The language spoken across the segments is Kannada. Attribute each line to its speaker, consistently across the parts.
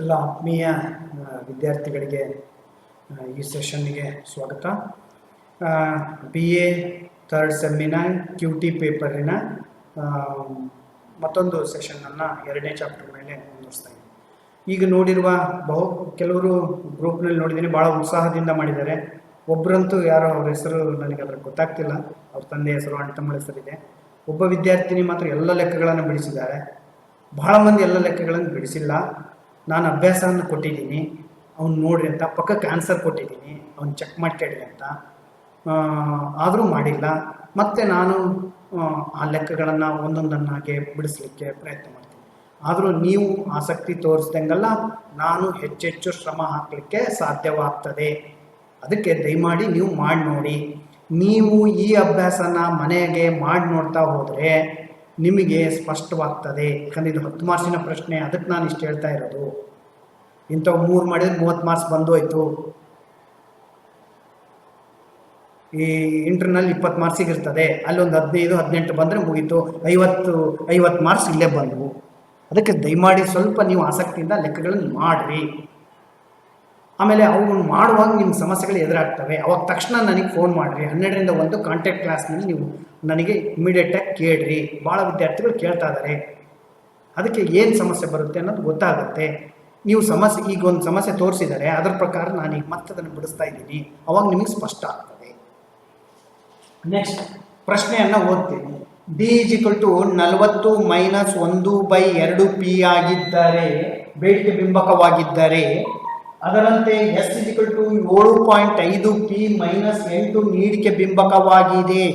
Speaker 1: ಎಲ್ಲ ಆತ್ಮೀಯ ವಿದ್ಯಾರ್ಥಿಗಳಿಗೆ ಈ ಸೆಷನ್ನಿಗೆ ಸ್ವಾಗತ. ಬಿ ಎ ಥರ್ಡ್ ಸೆಮ್ಮಿನ ಕ್ಯೂ ಟಿ ಪೇಪರಿನ ಮತ್ತೊಂದು ಸೆಷನನ್ನು ಎರಡನೇ ಚಾಪ್ಟರ್ ಮೇಲೆ ಮುಂದುವರಿಸ್ತಾ ಇದ್ದೀನಿ. ಈಗ ನೋಡಿರುವ ಬಹು, ಕೆಲವರು ಗ್ರೂಪ್ನಲ್ಲಿ ನೋಡಿದ್ದೀನಿ ಭಾಳ ಉತ್ಸಾಹದಿಂದ ಮಾಡಿದ್ದಾರೆ. ಒಬ್ಬರಂತೂ ಯಾರೋ ಅವ್ರ ಹೆಸರು ನನಗೆ ಅದ್ರ ಗೊತ್ತಾಗ್ತಿಲ್ಲ. ಅವ್ರ ತಂದೆ ಹೆಸರು, ಅಣ್ಣ ತಮ್ಮ ಹೆಸರಿದೆ ಒಬ್ಬ ವಿದ್ಯಾರ್ಥಿನಿ ಮಾತ್ರ ಎಲ್ಲ ಲೆಕ್ಕಗಳನ್ನು ಬಿಡಿಸಿದ್ದಾರೆ. ಭಾಳ ಮಂದಿ ಎಲ್ಲ ಲೆಕ್ಕಗಳನ್ನು ಬಿಡಿಸಿಲ್ಲ. ನಾನು ಅಭ್ಯಾಸವನ್ನು ಕೊಟ್ಟಿದ್ದೀನಿ, ಅವ್ನು ನೋಡ್ರಿ ಅಂತ, ಪಕ್ಕಕ್ಕೆ ಆನ್ಸರ್ ಕೊಟ್ಟಿದ್ದೀನಿ, ಅವ್ನು ಚೆಕ್ ಮಾಡಿ ಕೇಳಿ ಅಂತ ಆದರೂ ಮಾಡಿಲ್ಲ. ಮತ್ತು ನಾನು, ಆ ಲೆಕ್ಕಗಳನ್ನು ಒಂದೊಂದನ್ನಾಗೆ ಬಿಡಿಸ್ಲಿಕ್ಕೆ ಪ್ರಯತ್ನ ಮಾಡ್ತೀನಿ. ಆದರೂ ನೀವು ಆಸಕ್ತಿ ತೋರಿಸ್ದಂಗೆಲ್ಲ ನಾನು ಹೆಚ್ಚೆಚ್ಚು ಶ್ರಮ ಹಾಕಲಿಕ್ಕೆ ಸಾಧ್ಯವಾಗ್ತದೆ. ಅದಕ್ಕೆ ದಯಮಾಡಿ ನೀವು ಮಾಡಿ ನೋಡಿ ನೀವು ಈ ಅಭ್ಯಾಸನ ಮನೆಗೆ ಮಾಡಿ ನೋಡ್ತಾ ಹೋದರೆ ನಿಮಗೆ ಸ್ಪಷ್ಟವಾಗ್ತದೆ. ಯಾಕಂದರೆ ಇದು ಹತ್ತು ಮಾರ್ಕ್ಸಿನ ಪ್ರಶ್ನೆ, ಅದಕ್ಕೆ ನಾನು ಇಷ್ಟು ಹೇಳ್ತಾ ಇರೋದು. ಇಂಥವು ಮೂರು ಮಾಡಿದ್ರೆ ಮೂವತ್ತು ಮಾರ್ಕ್ಸ್ ಬಂದು ಹೋಯ್ತು. ಈ ಇಂಟರ್ನಲ್ ಇಪ್ಪತ್ತು ಮಾರ್ಕ್ಸಿಗೆ ಇರ್ತದೆ. ಅಲ್ಲೊಂದು ಹದಿನೈದು, ಹದಿನೆಂಟು ಬಂದರೆ ಮುಗೀತು. ಐವತ್ತು ಐವತ್ತು ಮಾರ್ಕ್ಸ್ ಇಲ್ಲೇ ಬಂದವು. ಅದಕ್ಕೆ ದಯಮಾಡಿ ಸ್ವಲ್ಪ ನೀವು ಆಸಕ್ತಿಯಿಂದ ಲೆಕ್ಕಗಳನ್ನು ಮಾಡಿರಿ. ಆಮೇಲೆ ಅವುಗಳನ್ನು ಮಾಡುವಾಗ ನಿಮ್ಮ ಸಮಸ್ಯೆಗಳು ಎದುರಾಗ್ತವೆ. ಅವಾಗ ತಕ್ಷಣ ನನಗೆ ಫೋನ್ ಮಾಡಿರಿ. ಹನ್ನೆರಡರಿಂದ ಒಂದು ಕಾಂಟ್ಯಾಕ್ಟ್ ಕ್ಲಾಸ್ನಲ್ಲಿ ನೀವು ನನಗೆ ಇಮಿಡಿಯೇಟಾಗಿ ಕೇಳ್ರಿ. ಭಾಳ ವಿದ್ಯಾರ್ಥಿಗಳು ಕೇಳ್ತಾ ಇದ್ದಾರೆ ಅದಕ್ಕೆ ಏನು ಸಮಸ್ಯೆ ಬರುತ್ತೆ ಅನ್ನೋದು ಗೊತ್ತಾಗುತ್ತೆ. ನೀವು ಸಮಸ್ಯೆ ಈಗ ಒಂದು ಸಮಸ್ಯೆ ತೋರಿಸಿದರೆ, ಅದರ ಪ್ರಕಾರ ನಾನು ಈಗ ಮತ್ತೆ ಅದನ್ನು ಬಿಡಿಸ್ತಾ ಇದ್ದೀನಿ. ಅವಾಗ ನಿಮಗೆ ಸ್ಪಷ್ಟ ಆಗ್ತದೆ. ನೆಕ್ಸ್ಟ್ ಪ್ರಶ್ನೆಯನ್ನು ಓದ್ತೀನಿ. ಡಿ ಈಕ್ವಲ್ ಟು ನಲವತ್ತು ಮೈನಸ್ ಒಂದು ಬೈ ಎರಡು ಪಿ ಆಗಿದ್ದರೆ, ಬೇಡಿಕೆ ಬಿಂಬಕವಾಗಿದ್ದರೆ, ಅದರಂತೆ ಎಸ್ ಈಕ್ವಲ್ ಟು ಏಳು ಪಾಯಿಂಟ್ ಐದು ಪಿ ಮೈನಸ್ ಎಂಟು ನೀಡಿಕೆ ಬಿಂಬಕವಾಗಿದೆ.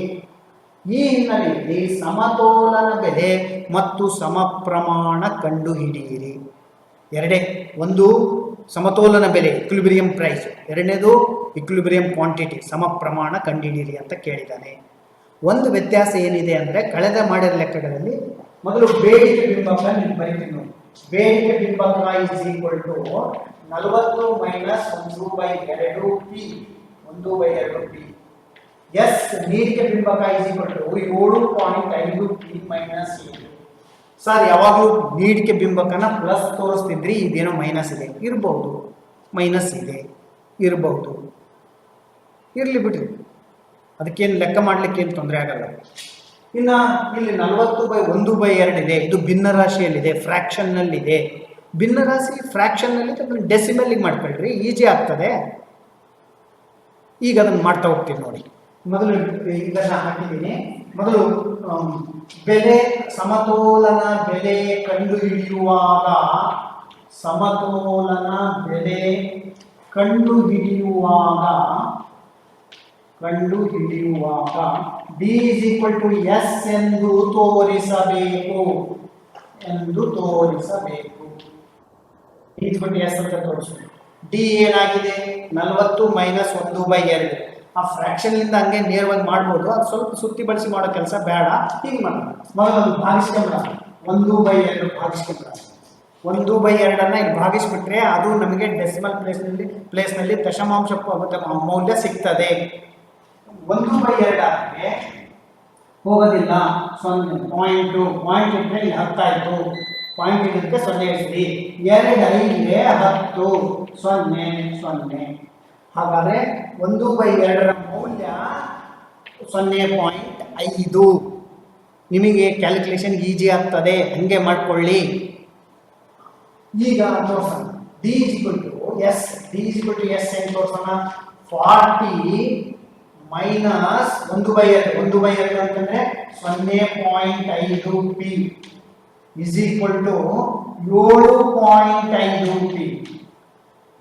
Speaker 1: ಈ ಹಿನ್ನೆಲೆಯಲ್ಲಿ ಸಮತೋಲನ ಬೆಲೆ ಮತ್ತು ಸಮ ಪ್ರಮಾಣ ಕಂಡುಹಿಡಿಯಿರಿ. ಎರಡೇ, ಒಂದು, ಸಮತೋಲನ ಬೆಲೆ ಇಕ್ವಿಲಿಬ್ರಿಯಂ ಪ್ರೈಸ್ ಎರಡನೇದು ಇಕ್ವಿಲಿಬ್ರಿಯಂ ಕ್ವಾಂಟಿಟಿ ಸಮ ಪ್ರಮಾಣ ಕಂಡುಹಿಡಿಯಿರಿ ಅಂತ ಕೇಳಿದ್ದಾನೆ. ಒಂದು ವ್ಯತ್ಯಾಸ ಏನಿದೆ ಅಂದರೆ ಕಳೆದ ಮಾಡಿದ ಲೆಕ್ಕಗಳಲ್ಲಿ ಮೊದಲು ಬೇಡಿಕೆ ಬಿಂಬಕ ನೀವು ಬರೀತೀನಿ. ಬೇಡಿಕೆ ಬಿಂಬಕ ಇಸ್ ಈಕ್ವಲ್ ಟು ನಲವತ್ತು ಮೈನಸ್ ಒಂದು ಬೈ ಎರಡು ಪಿ ಒಂದು ಬೈ ಎರಡು ಪಿ ಎಸ್ ನೀರಿಗೆ ಬಿಂಬಕ ಟು ಏಳು ಪಾಯಿಂಟ್ ಐದು ಪಿ ಮೈನಸ್ ಏಳು ಸರ್ ಯಾವಾಗಲೂ ನೀಡಿಕೆ ಬಿಂಬಕನ ಪ್ಲಸ್ ತೋರಿಸ್ತಿದ್ರಿ, ಇದೇನೋ ಮೈನಸ್ ಇದೆ. ಇರಬಹುದು ಮೈನಸ್ ಇದೆ. ಇರಬಹುದು ಇರಲಿ ಬಿಡ್ರಿ. ಅದಕ್ಕೇನು ಲೆಕ್ಕ ಮಾಡ್ಲಿಕ್ಕೆ ಏನು ತೊಂದರೆ ಆಗಲ್ಲ. ಇನ್ನು ಇಲ್ಲಿ ನಲವತ್ತು ಬೈ ಒಂದು ಬೈ ಎರಡು ಇದೆ. ಇದು ಭಿನ್ನ ರಾಶಿಯಲ್ಲಿದೆ ಫ್ರ್ಯಾಕ್ಷನ್ನಲ್ಲಿದೆ ಭಿನ್ನ ರಾಶಿ ಫ್ರ್ಯಾಕ್ಷನ್ನಲ್ಲಿ ಅದನ್ನು ಡೆಸಿಮಲ್ಲಿಗೆ ಮಾಡ್ಕೊಳ್ರಿ. ಈಜಿ ಆಗ್ತದೆ. ಈಗ ಅದನ್ನು ಮಾಡ್ತಾ ಹೋಗ್ತೀವಿ ನೋಡಿ. ಮೊದಲು ಇದನ್ನ ಹಾಕಿದ್ದೀನಿ. ಮೊದಲು ಬೆಲೆ, ಸಮತೋಲನ ಬೆಲೆ ಕಂಡುಹಿಡಿಯುವಾಗ, ಸಮತೋಲನ ಬೆಲೆ ಕಂಡುಹಿಡಿಯುವಾಗ ಕಂಡುಹಿಡಿಯುವಾಗ D is equal to S ಎಂದು ತೋರಿಸಬೇಕು. ಎಂದು ತೋರಿಸಬೇಕು. ಈಕ್ವಲ್ ಎಸ್ ಅಂತ ತೋರಿಸಬೇಕು ಡಿ ಏನಾಗಿದೆ? ನಲವತ್ತು ಮೈನಸ್ ಒಂದು ಬೈ ಎರಡು. ಆ ಫ್ರ್ಯಾಕ್ಷನ್ಲಿಂದ ಹಂಗೆ ನೇರವಾಗಿ ಮಾಡ್ಬೋದು. ಅದು ಸ್ವಲ್ಪ ಸುತ್ತಿ ಬಳಸಿ ಮಾಡೋ ಕೆಲಸ ಬೇಡ. ಹೀಗೆ ಮಾಡೋಣ ಮೊದಲು ಭಾಗಿಸ್ಕೊಂಡ್ರೆ ಒಂದು ಬೈ ಎರಡು ಭಾಗಿಸ್ಕೊಂಡ್ರೆ ಒಂದು ಬೈ ಎರಡನ್ನ ಇಲ್ಲಿ ಭಾಗಿಸ್ಬಿಟ್ರೆ ಅದು ನಮಗೆ ಡೆಸಿಮಲ್ ಪ್ಲೇಸ್ನಲ್ಲಿ ಪ್ಲೇಸ್ನಲ್ಲಿ ದಶಮಾಂಶ ಮೌಲ್ಯ ಸಿಗ್ತದೆ. ಒಂದು ಬೈ ಎರಡು ಹೋಗೋದಿಲ್ಲ. ಸೊನ್ನೆ. ಪಾಯಿಂಟು ಪಾಯಿಂಟ್ ಇಟ್ಟರೆ ಇಲ್ಲಿ ಹತ್ತಾಯಿತು. ಪಾಯಿಂಟ್ ಇಡೋದಕ್ಕೆ ಸೊನ್ನೆ ಇರ್ತೀವಿ ಎರಡು ಐದಿಗೆ ಹತ್ತು. ಸೊನ್ನೆ ಸೊನ್ನೆ. ಹಾಗಾದರೆ ಒಂದು ಬೈ ಎರಡರ ಮೌಲ್ಯ ಸೊನ್ನೆ ಪಾಯಿಂಟ್ ಐದು. ನಿಮಗೆ ಕ್ಯಾಲ್ಕುಲೇಷನ್ ಈಜಿ ಆಗ್ತದೆ, ಹಂಗೆ ಮಾಡ್ಕೊಳ್ಳಿ. ಈಗ ತೋರ್ಸೋಣ. D is equal to S D is equal to S ಏನು ತೋರ್ಸೋಣ? ಫಾರ್ಟಿ ಮೈನಸ್ ಒಂದು ಬೈ ಎರಡು. ಒಂದು ಬೈ ಎರಡು ಅಂತಂದ್ರೆ ಸೊನ್ನೆ ಪಾಯಿಂಟ್ ಐದು ಪಿ ಇಸ್ ಈಕ್ವಲ್ ಟು ಏಳು ಪಾಯಿಂಟ್ ಐದು ಪಿ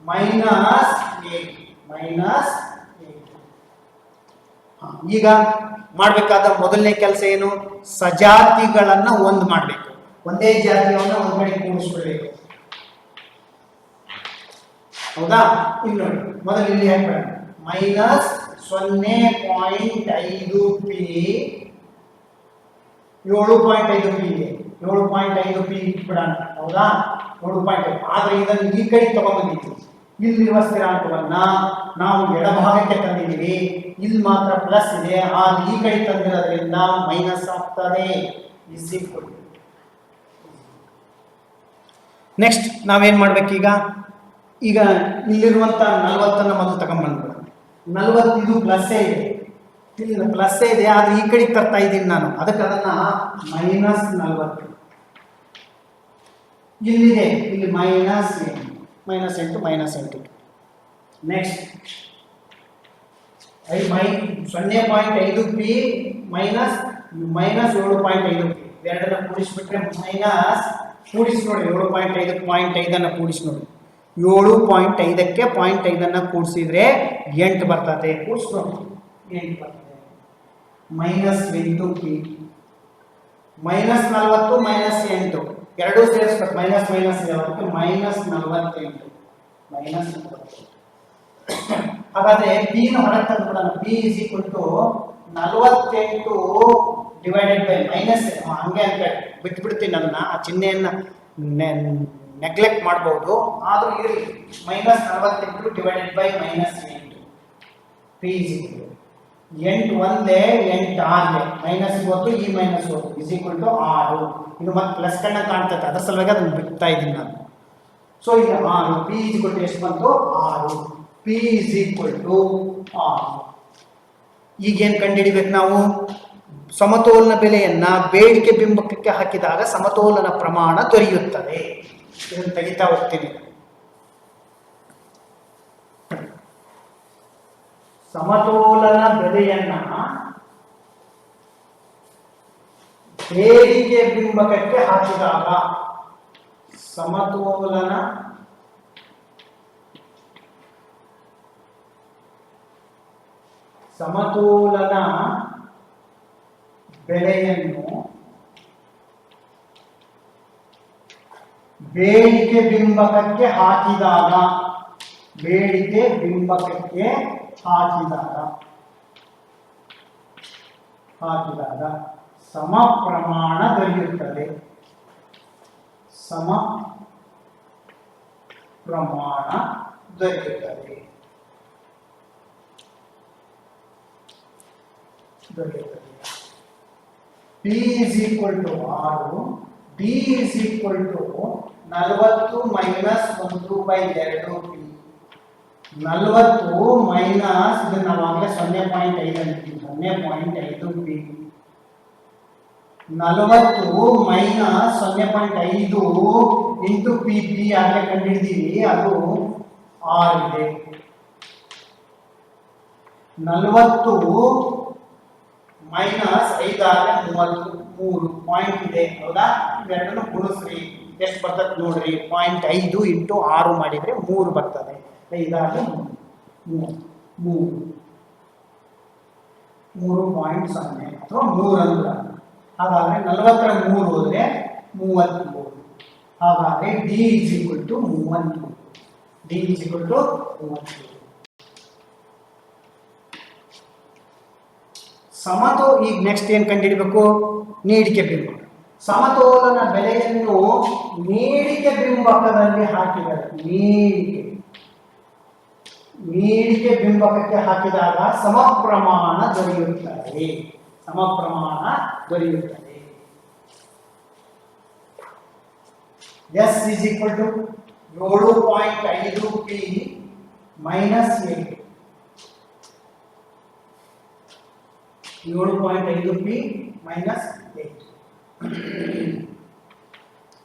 Speaker 1: ಮೈನಸ್ ಏಟ್ ಮೈನಸ್ ಈಗ ಮಾಡಬೇಕಾದ ಮೊದಲನೇ ಕೆಲಸ ಏನು? ಸಜಾತಿಗಳನ್ನ ಒಂದು ಮಾಡಬೇಕು. ಒಂದೇ ಜಾತಿಯನ್ನು ಒಂದು ಕಡೆ ಕೂಡಿಸ್ಕೊಳ್ಬೇಕು. ಹೌದಾ? ಇಲ್ಲಿ ನೋಡಿ, ಮೊದಲು ಇಲ್ಲಿ ಮೈನಸ್ ಸೊನ್ನೆ ಪಾಯಿಂಟ್ ಐದು ಪಿ. ಏಳು ಪಾಯಿಂಟ್ ಐದು ಪಿ ಏಳು ಪಾಯಿಂಟ್ ಐದು ಪಿ ಇಟ್ಬಿಡೋಣ. ಹೌದಾ? ಏಳು ಪಾಯಿಂಟ್ ಆದ್ರೆ ಇದನ್ನು ಈ ಕಡೆ ತಗೊಂಡ್ಬಂದಿತ್ತು ಇಲ್ಲಿರುವ ಸ್ಥಿರಾಂಕವನ್ನ ನಾವು ಎಡಭಾಗಕ್ಕೆ ತಂದಿದ್ದೀವಿ. ಇಲ್ಲಿ ಮಾತ್ರ ಪ್ಲಸ್ ಇದೆ. ಆ ಈ ಕಡೆ ತಂದಿರೋದ್ರಿಂದ ಮೈನಸ್ ಆಗ್ತದೆ. ನೆಕ್ಸ್ಟ್ ನಾವೇನ್ ಮಾಡ್ಬೇಕೀಗ? ಈಗ ಇಲ್ಲಿರುವಂತ ನಲ್ವತ್ತನ್ನ ಮೊದಲು ತಗೊಂಡ್ಬಂದ್ಬಿಡ. ನಲ್ವತ್ತು ಇದು ಪ್ಲಸ್ಸೇ ಇದೆ. ಇಲ್ಲಿ ಪ್ಲಸ್ಸೇ ಇದೆ. ಆದ್ರೆ ಈ ಕಡೆಗೆ ತರ್ತಾ ಇದ್ದೀನಿ ನಾನು. ಅದಕ್ಕೆ ಅದನ್ನ ಮೈನಸ್ ನಲ್ವತ್ತು. ಇಲ್ಲಿದೆ. ಇಲ್ಲಿ ಮೈನಸ್ ಎಂಟು ಮೈನಸ್ ಎಂಟು ಮೈನಸ್ ಎಂಟು ನೆಕ್ಸ್ಟ್ ಐ ಮೈ ಸೊನ್ನೆ ಪಾಯಿಂಟ್ ಐದು ಪಿ ಮೈನಸ್ ಮೈನಸ್ ಏಳು ಪಾಯಿಂಟ್ ಐದು ಪಿ ಎರಡನ್ನ ಕೂಡಿಸಿಬಿಟ್ರೆ ಮೈನಸ್ ಕೂಡಿಸಿ ನೋಡಿ, ಏಳು ಪಾಯಿಂಟ್ ಐದು ಪಾಯಿಂಟ್ ಐದನ್ನು ಕೂಡಿಸಿ ನೋಡಿ. ಏಳು ಪಾಯಿಂಟ್ ಐದಕ್ಕೆ ಪಾಯಿಂಟ್ ಐದನ್ನು ಕೂಡಿಸಿದ್ರೆ ಎಂಟು ಬರ್ತದೆ. ಕೂಡಿಸಿ ನೋಡಿ. ಎಂಟು ಬರ್ತದೆ. ಮೈನಸ್ ಎಂಟು ಪಿ ಮೈನಸ್ ನಲವತ್ತು ಮೈನಸ್ ಎಂಟು. ಎರಡೂ ಸೇರಿಸ್ಬೇಕು ಮೈನಸ್ ಮೈನಸ್ ಅದಕ್ಕೆ ಮೈನಸ್ ನಲವತ್ತೆಂಟು. ಮೈನಸ್ ಹಾಗಾದ್ರೆ ಬಿ ನ ಹೊರಗೆ ತಂದ್ಬಿಡೋಣ ಪಿ ಇಸ್ ಈಕ್ವಲ್ ಟು ನಲವತ್ತೆಂಟು ಡಿವೈಡೆಡ್ ಬೈ ಮೈನಸ್ ಹಂಗೆ ಅಂತ ಬಿಟ್ಬಿಡ್ತೀನಿ ಅದನ್ನ ಆ ಚಿಹ್ನೆಯನ್ನ ನೆಗ್ಲೆಕ್ಟ್ ಮಾಡಬಹುದು ಆದ್ರೂ ಇರಲಿ. ಮೈನಸ್ ನಲವತ್ತೆಂಟು ಡಿವೈಡೆಡ್ ಬೈ ಮೈನಸ್ ಎಂಟು ಪಿ ಇಸ್ ಈಕ್ವಲ್ ಎಂಟು ಒಂದೇ, ಎಂಟು ಆರ್ಲೆ ಮೈನಸ್ ಒಂದು, ಈ ಮೈನಸ್ ಒಂದು. ಇಸ್ ಈಕ್ವಲ್ ಟು ಆರು. ಇದು ಮತ್ತೆ ಪ್ಲಸ್ ಕಣ್ಣ ಕಾಣ್ತೈತೆ. ಅದರ ಸಲುವಾಗಿ ಅದನ್ನು ಬಿಡ್ತಾ ಇದ್ದೀನಿ ನಾನು. ಸೊ ಈಗ ಆರು. ಪಿ ಇಸ್ ಈಕ್ವಲ್ ಟು ಎಷ್ಟು ಬಂತು? ಆರು. ಪಿ ಇಸ್ ಈಕ್ವಲ್ ಟು ಆರು. ಈಗೇನು ಕಂಡುಹಿಡಿಬೇಕು ನಾವು? ಸಮತೋಲನ ಬೆಲೆಯನ್ನ ಬೇಡಿಕೆ, ಬಿಂಬಕಕ್ಕೆ ಹಾಕಿದಾಗ ಸಮತೋಲನ ಪ್ರಮಾಣ ದೊರೆಯುತ್ತದೆ. ಇದನ್ನು ತೆಗಿತಾ ಹೋಗ್ತೀನಿ. ಸಮತೋಲನ ಬೆಲೆಯನ್ನ ಬೇಡಿಕೆ ಬಿಂಬಕಕ್ಕೆ ಹಾಕಿದಾಗ ಸಮತೋಲನ ಸಮತೋಲನ ಬೆಲೆಯನ್ನು ಬೇಡಿಕೆ ಬಿಂಬಕಕ್ಕೆ ಹಾಕಿದಾಗ ಬೇಡಿಕೆ ಬಿಂಬಕಕ್ಕೆ ಹಾಕಿದಾಗ ಹಾಕಿದಾಗ ಸಮ ಪ್ರಮಾಣ ದೊರೆಯುತ್ತದೆ. ಸಮ ಪ್ರಮಾಣ ದೊರೆಯುತ್ತದೆ ದೊರೆಯುತ್ತದೆ ಪಿ ಇಸ್ ಈಕ್ವಲ್ ಟು ಆರು ಡಿ ಇಸ್ ಈಕ್ವಲ್ ಟು ನಲವತ್ತು ಮೈನಸ್ ಒಂದು ಬೈ ಎರಡು. ಪಿ ನಲವತ್ತು ಮೈನಸ್ ಇದನ್ನ ನಾವಾಗಲೇ ಸೊನ್ನೆ ಪಾಯಿಂಟ್ ಐದು ಅಂತೀವಿ. ಸೊನ್ನೆ ಪಾಯಿಂಟ್ ಐದು ಬಿ ನಲವತ್ತು ಮೈನಸ್ ಸೊನ್ನೆ ಪಾಯಿಂಟ್ ಐದು ಇಂಟು ಪಿ ಬಿ ಆಗಲೇ ಕಂಡಿದ್ದೀವಿ ಅದು ಆರ್ ಇದೆ. ನಲವತ್ತು ಮೈನಸ್ ಐದಾದ್ರೆ ಮೂವತ್ತು, ಮೂರು ಪಾಯಿಂಟ್ ಇದೆ. ಹೌದಾ? ಇವೆರಡನ್ನು ಗುಣಿಸ್ರಿ. ಎಷ್ಟು ಬರ್ತದೆ ನೋಡ್ರಿ? ಪಾಯಿಂಟ್ ಐದು ಇಂಟು ಆರು ಮಾಡಿದ್ರೆ ಮೂರು ಬರ್ತದೆ. ಐದಾದ್ರೆ ಮೂರು ಮೂರು ಪಾಯಿಂಟ್ ಸೊನ್ನೆ ಅಥವಾ ಮೂರು ಅಂತ ಹಾಗಾದ್ರೆ ನಲವತ್ತರ ಮೂರು ಹೋದ್ರೆ ಮೂವತ್ತ್ಮೂರು ಹಾಗಾದ್ರೆ ಡಿ ಇಸ್ ಈಕ್ವಲ್ ಟು ಮೂವತ್ತ್ಮೂರು ಡಿ ಇಸ್ ಈಕ್ವಲ್ ಟು ಮೂವತ್ತ್ಮೂರು ಸಮತೋ ಈಗ ನೆಕ್ಸ್ಟ್ ಏನು ಕಂಡುಹಿಡಬೇಕು ನೀಡಿಕೆ ಬಿಂಬ. ಸಮತೋಲನ ಬೆಲೆಯನ್ನು ನೀಡಿಕೆ ಬಿಂಬಕದಲ್ಲಿ ಹಾಕಿದರೆ ನೀಡಿಕೆ. ನೀಡಿಕೆ ಬಿಂಬಕಕ್ಕೆ ಹಾಕಿದಾಗ ಸಮ ಪ್ರಮಾಣ ದೊರೆಯುತ್ತದೆ ಸಮ ಪ್ರಮಾಣ ದೊರೆಯುತ್ತದೆ ಎಸ್ ಇಸ್ ಈಕ್ವಲ್ ಟು ಏಳು ಪಾಯಿಂಟ್ ಐದು ಪಿ ಮೈನಸ್ ಏಟ್ ಏಳು ಪಾಯಿಂಟ್ ಐದು ಪಿ ಮೈನಸ್ ಏಟ್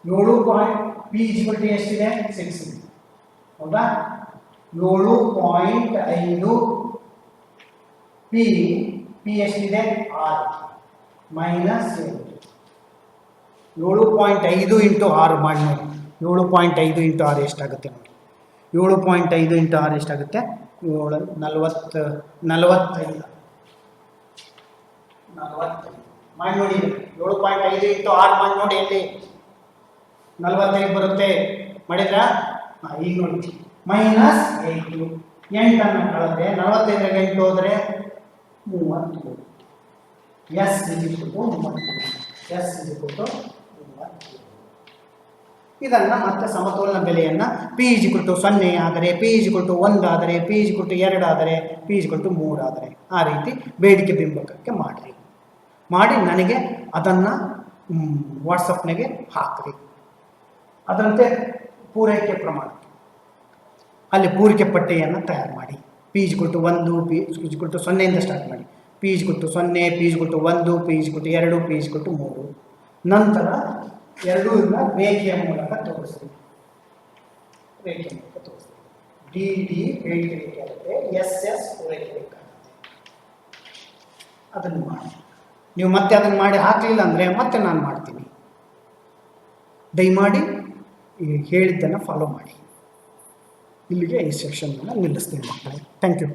Speaker 1: ಏಳು ಪಾಯಿಂಟ್ ಪಿ ಇಜಿಬಲ್ಟಿ ಎಷ್ಟಿದೆ ಸಿಕ್ಸ್ ಇದೆ ಹೌದಾ ಏಳು ಪಾಯಿಂಟ್ ಐದು. ಪಿ ಪಿ ಎಷ್ಟಿದೆ ಆರು. ಮೈನಸ್ ಏಳು. ಪಾಯಿಂಟ್ ಐದು ಇಂಟು ಆರು ಮಾಡಿ ನೋಡಿ ಏಳು ಪಾಯಿಂಟ್ ಐದು ಇಂಟು ಆರು ಎಷ್ಟಾಗುತ್ತೆ ನೋಡಿ. ಏಳು ಪಾಯಿಂಟ್ ಐದು ಇಂಟು ಆರು ಎಷ್ಟಾಗುತ್ತೆ? ಏಳು, ನಲವತ್ತು, ನಲವತ್ತೈದು. ನಲವತ್ತೈದು. ಮಾಡಿ ನೋಡಿ. ಏಳು ಪಾಯಿಂಟ್ ಐದು ಇಂಟು ಆರು ಮಾಡಿ ನೋಡಿ ಎಲ್ಲಿ? ನಲವತ್ತೈದು ಬರುತ್ತೆ. ಮಾಡಿದ್ರಾ? ಹಾಂ, ಈಗ ನೋಡಿ ಮೈನಸ್ ಎಂಟು. ಎಂಟನ್ನು ಕಳೆದ್ರೆ ನಲವತ್ತೈದರಾಗ ಎಂಟು ಹೋದರೆ ಮೂವತ್ತು. ಎಸ್ ಇದಿಟ್ಟು ಮೂವತ್ತು. ಎಸ್ ಇದಿಟ್ಟು ಮೂವತ್ತು. ಇದನ್ನು ಮತ್ತೆ ಸಮತೋಲನ ಬೆಲೆಯನ್ನು ಪಿ ಇಜ್ ಕೊಟ್ಟು ಸೊನ್ನೆ ಆದರೆ ಪಿ ಇಜ್ ಕೊಟ್ಟು ಒಂದಾದರೆ ಪಿ ಇಜ್ ಕೊಟ್ಟು ಎರಡಾದರೆ ಪಿ ಇಜ್ ಕೊಟ್ಟು ಮೂರಾದರೆ ಆ ರೀತಿ ಬೇಡಿಕೆ ಬಿಂಬಕಕ್ಕೆ ಮಾಡಿರಿ. ಮಾಡಿ ನನಗೆ ಅದನ್ನು ವಾಟ್ಸಪ್ನಾಗೆ ಹಾಕ್ರಿ. ಅದರಂತೆ ಪೂರೈಕೆ ಪ್ರಮಾಣ. ಅಲ್ಲಿ ಪೂರಿಕೆ ಪಟ್ಟಿಯನ್ನು ತಯಾರು ಮಾಡಿ. ಪೀಜ್ ಕೊಟ್ಟು ಒಂದು ಪೀಜ್ ಕೊಟ್ಟು ಸೊನ್ನೆಯಿಂದ ಸ್ಟಾರ್ಟ್ ಮಾಡಿ. ಪೀಜ್ ಕೊಟ್ಟು ಸೊನ್ನೆ ಪೀಜ್ ಕೊಟ್ಟು ಒಂದು ಪೀಜ್ ಕೊಟ್ಟು ಎರಡು ಪೀಜ್ ಕೊಟ್ಟು ಮೂರು. ನಂತರ ಎರಡೂ ರೇಖೆಯ ಮೂಲಕ ತೋರಿಸ್ತೀವಿ. ರೇಖೆ ಮೂಲಕ ತೋರಿಸ್ತೀವಿ. ಡಿ ಡಿ ಆಗುತ್ತೆ. ಎಸ್ ಎಸ್ ಪೂರೈಕೆ ಅದನ್ನು ಮಾಡಿ. ನೀವು ಮತ್ತೆ ಅದನ್ನು ಮಾಡಿ ಹಾಕಲಿಲ್ಲ ಅಂದರೆ ಮತ್ತೆ ನಾನು ಮಾಡ್ತೀನಿ. ದಯಮಾಡಿ ಹೇಳಿದ್ದನ್ನು ಫಾಲೋ ಮಾಡಿ. ಇಲ್ಲಿಗೆ ಈ ಸೆಕ್ಷನನ್ನು ನಿಲ್ಲಿಸ್ತೀನಿ. Thank you